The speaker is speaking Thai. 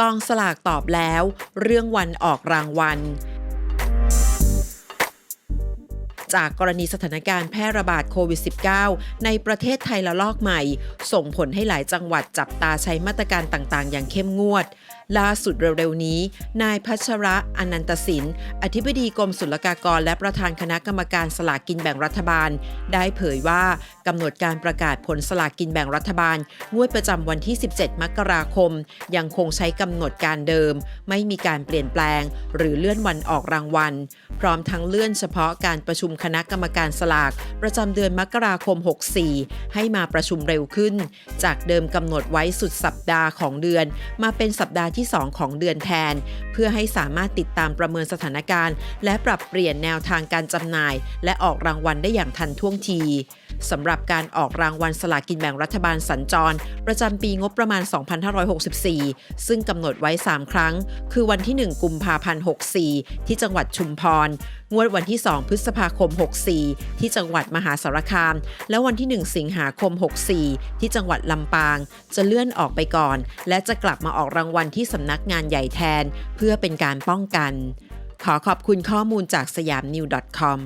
กองสลากตอบแล้ว เรื่องวันออกรางวัล จากกรณีสถานการณ์แพร่ระบาดโควิด -19 ในประเทศไทยละลอกใหม่ ส่งผลให้หลายจังหวัดจับตาใช้มาตรการต่างๆ อย่างเข้มงวด ล่าสุดเร็วๆนี้ นายพัชระอนันตสิน อธิบดีกรมศุลกากร และประธานคณะกรรมการสลากกินแบ่งรัฐบาล ได้เผยว่ากำหนดการประกาศผลสลากกินแบ่งรัฐบาล งวดประจำวันที่ 17 มกราคม ยังคงใช้กำหนดการเดิม ไม่มีการเปลี่ยนแปลง หรือเลื่อนวันออกรางวัล พร้อมทั้งเลื่อนเฉพาะการประชุมคณะกรรมการสลาก ประจำเดือนมกราคม 64 ให้มาประชุมเร็วขึ้น จากเดิมกำหนดไว้สุดสัปดาห์ของเดือน มาเป็นสัปดาห์ที่2 ของเดือนแทน เพื่อให้สามารถติดตามประเมินสถานการณ์ และปรับเปลี่ยนแนวทางการจำหน่าย และออกรางวัลได้อย่างทันท่วงที สำหรับการออกรางวัลสลากินแบ่งรัฐบาลสัญจร ประจำปีงบประมาณ 2564 ซึ่งกำหนดไว้ 3 ครั้ง คือวันที่ 1 กุมภาพันธ์ 64 ที่จังหวัดชุมพร งวดวันที่ 2 พฤษภาคม 64 ที่จังหวัดมหาสารคาม และวันที่ 1 สิงหาคม 64 ที่จังหวัดลำปาง จะเลื่อนออกไปก่อน และจะกลับมาออกรางวัลที่สำนักงานใหญ่แทน เพื่อเป็นการป้องกัน ขอขอบคุณข้อมูลจากสยามนิว .com